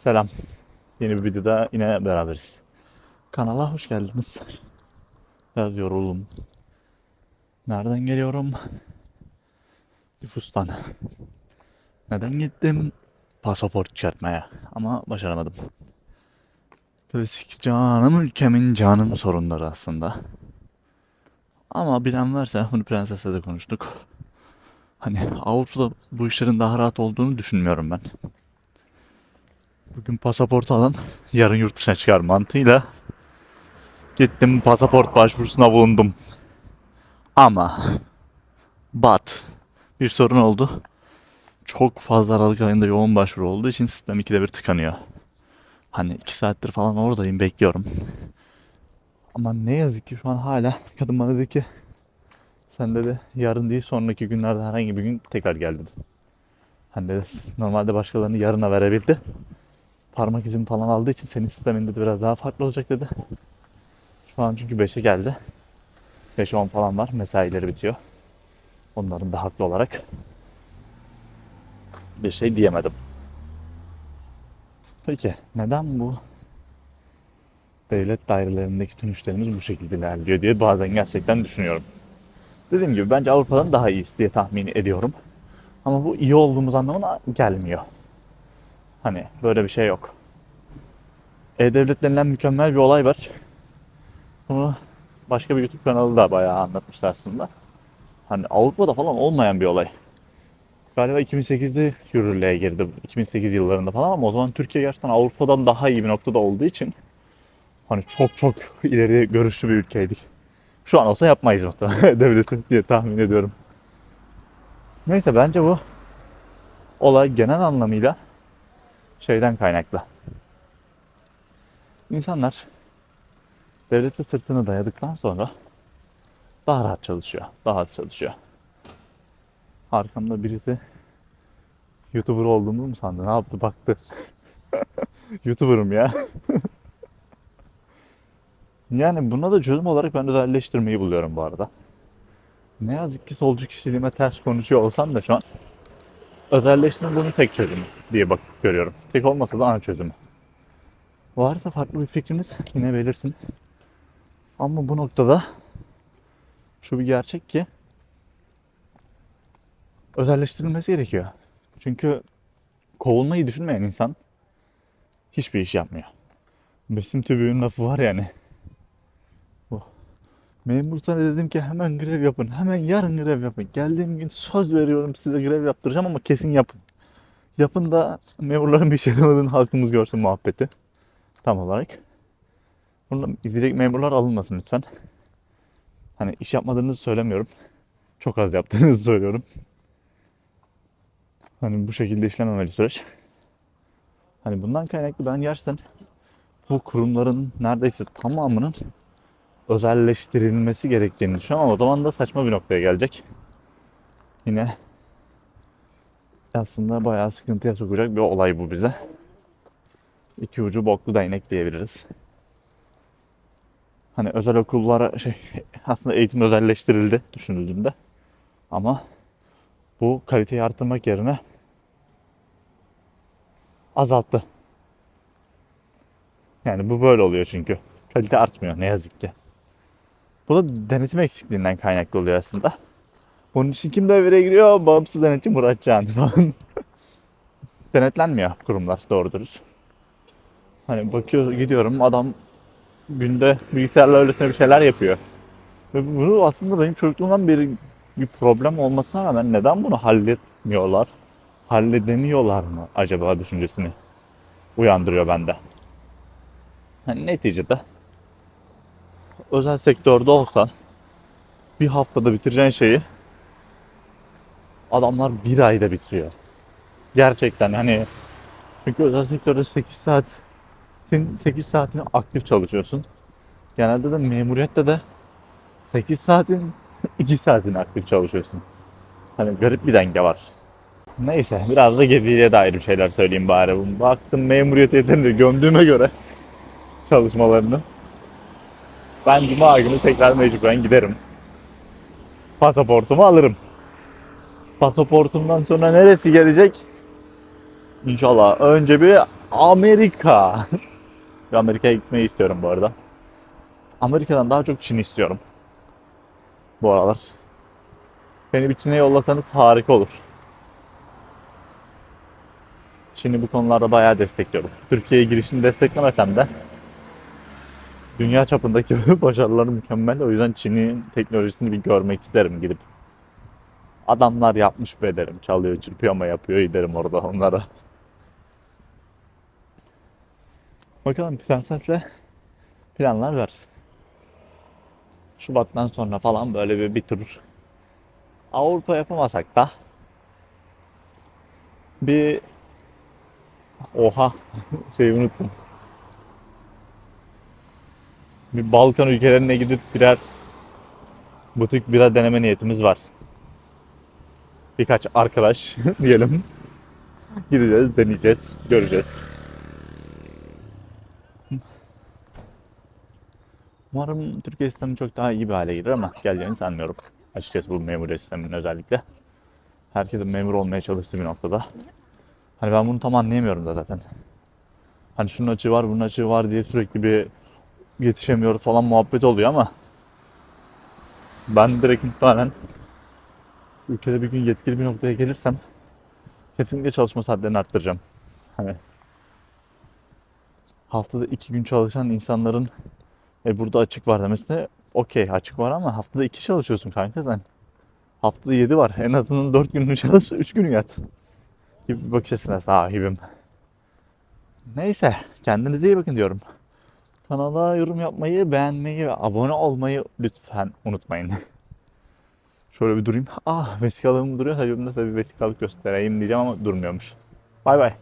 Selam. Yeni bir videoda yine beraberiz. Kanala hoş geldiniz. Biraz yoruldum. Nereden geliyorum? Nüfustan. Neden gittim? Pasaport çıkartmaya. Ama başaramadım. Klasik canım ülkemin canım sorunları aslında. Ama bilen varsa bunu prensesle de konuştuk. Hani Avrupa'da bu işlerin daha rahat olduğunu düşünmüyorum ben. Bugün pasaport alan yarın yurt dışına çıkar mantığıyla gittim pasaport başvurusuna bulundum. Ama but bir sorun oldu. Çok fazla Aralık ayında yoğun başvuru olduğu için sistem ikide bir tıkanıyor. Hani iki saattir falan oradayım bekliyorum. Ama ne yazık ki şu an hala kadın bana dedi ki sen dedi yarın değil sonraki günlerde herhangi bir gün tekrar gel. Hani dedi, normalde başkalarını yarına verebildi parmak izimi falan aldığı için senin sisteminde de biraz daha farklı olacak dedi. Şu an çünkü 5'e geldi. 5-10 falan var. Mesaileri bitiyor. Onların da haklı olarak bir şey diyemedim. Peki neden bu devlet dairelerindeki tüm işlerimiz bu şekilde ilerliyor diye bazen gerçekten düşünüyorum. Dediğim gibi bence Avrupa'dan daha iyisi diye tahmin ediyorum. Ama bu iyi olduğumuz anlamına gelmiyor. Hani böyle bir şey yok. E-Devlet denilen mükemmel bir olay var. Bunu başka bir YouTube kanalı da bayağı anlatmıştı aslında. Hani Avrupa'da falan olmayan bir olay. Galiba 2008'de yürürlüğe girdi. 2008 yıllarında falan ama o zaman Türkiye gerçekten Avrupa'dan daha iyi bir noktada olduğu için hani çok çok ileri görüşlü bir ülkeydik. Şu an olsa yapmayız muhtemelen devleti diye tahmin ediyorum. Neyse bence bu olay genel anlamıyla şeyden kaynaklı. İnsanlar devlete sırtını dayadıktan sonra daha rahat çalışıyor. Daha az çalışıyor. Arkamda birisi YouTuber olduğumu mu sandı? Ne yaptı? Baktı. YouTuber'ım ya. yani buna da çözüm olarak ben özelleştirmeyi buluyorum bu arada. Ne yazık ki solcu kişiliğime ters konuşuyor olsam da şu an özelleştirme bunun tek çözümü diye bak görüyorum. Tek olmasa da ana çözümü. Varsa farklı bir fikriniz yine belirtin. Ama bu noktada şu bir gerçek ki özelleştirilmesi gerekiyor. Çünkü kovulmayı düşünmeyen insan hiçbir iş yapmıyor. Besim Tübü'nün lafı var yani. Bu. Memur sana dedim ki hemen grev yapın. Hemen yarın grev yapın. Geldiğim gün söz veriyorum size grev yaptıracağım ama kesin yapın. Yapın da memurların bir şey yapamadığını halkımız görsün muhabbeti. Tam olarak. Burada direkt memurlar alınmasın lütfen. Hani iş yapmadığınızı söylemiyorum. Çok az yaptığınızı söylüyorum. Hani bu şekilde işlememeli süreç. Hani bundan kaynaklı ben gerçekten bu kurumların neredeyse tamamının özelleştirilmesi gerektiğini düşünüyorum ama o zaman da saçma bir noktaya gelecek. Yine aslında bayağı sıkıntıya sokacak bir olay bu bize. İki ucu boklu değnek diyebiliriz. Hani özel okullara şey aslında eğitim özelleştirildi düşünüldüğünde. Ama bu kaliteyi arttırmak yerine azalttı. Yani bu böyle oluyor çünkü. Kalite artmıyor ne yazık ki. Bu da denetim eksikliğinden kaynaklı oluyor aslında. Bunun için kim devreye giriyor? Bağımsız denetim Murat Can falan. Denetlenmiyor kurumlar doğru dürüst. Hani bakıyor gidiyorum adam günde bilgisayarla öylesine bir şeyler yapıyor. Ve bunu aslında benim çocukluğumdan beri bir problem olmasına rağmen neden bunu halletmiyorlar? Halledemiyorlar mı acaba düşüncesini uyandırıyor bende. Hani neticede özel sektörde olsan bir haftada bitireceğin şeyi adamlar bir ayda bitiriyor. Gerçekten hani çünkü özel sektörde 8 saat 8 saatini aktif çalışıyorsun. Genelde de memuriyette de 8 saatin 2 saatini aktif çalışıyorsun. Hani garip bir denge var. Neyse biraz da geziliğe dair bir şeyler söyleyeyim bari. Baktım memuriyet yeterince gömdüğüme göre çalışmalarını. Ben cuma günü tekrar mecburen giderim. Pasaportumu alırım. Pasaportumdan sonra neresi gelecek? İnşallah önce bir Amerika. Bir Amerika'ya gitmeyi istiyorum bu arada. Amerika'dan daha çok Çin istiyorum. Bu aralar. Beni bir Çin'e yollasanız harika olur. Çin'i bu konularda bayağı destekliyorum. Türkiye'ye girişini desteklemesem de dünya çapındaki başarıları mükemmel. O yüzden Çin'in teknolojisini bir görmek isterim gidip. Adamlar yapmış be derim. Çalıyor, çırpıyor ama yapıyor derim orada onlara. Bakalım prensesle planlar var. Şubat'tan sonra falan böyle bir, bir tur Avrupa yapamasak da bir oha şeyi unuttum. Bir Balkan ülkelerine gidip birer butik bira deneme niyetimiz var. Birkaç arkadaş diyelim. Gideceğiz, deneyeceğiz, göreceğiz. Umarım Türkiye sistemi çok daha iyi bir hale gelir ama geleceğini sanmıyorum. Açıkçası bu memuriyet sisteminin özellikle. Herkesin memur olmaya çalıştığı bir noktada. Hani ben bunu tam anlayamıyorum da zaten. Hani şunun açığı var, bunun açığı var diye sürekli bir yetişemiyoruz falan muhabbet oluyor ama ben direkt muhtemelen ülkede bir gün yetkili bir noktaya gelirsem kesinlikle çalışma saatlerini arttıracağım. Hani haftada iki gün çalışan insanların e burada açık var demesine okey açık var ama haftada iki çalışıyorsun kanka sen. Haftada yedi var. En azından dört gününü çalış, üç günü yat. Gibi bir bakış açısına sahibim. Neyse kendinize iyi bakın diyorum. Kanala yorum yapmayı, beğenmeyi ve abone olmayı lütfen unutmayın. Şöyle bir durayım. Ah vesikalığım duruyor. Tabii tabii vesikalık göstereyim diyeceğim ama durmuyormuş. Bay bay.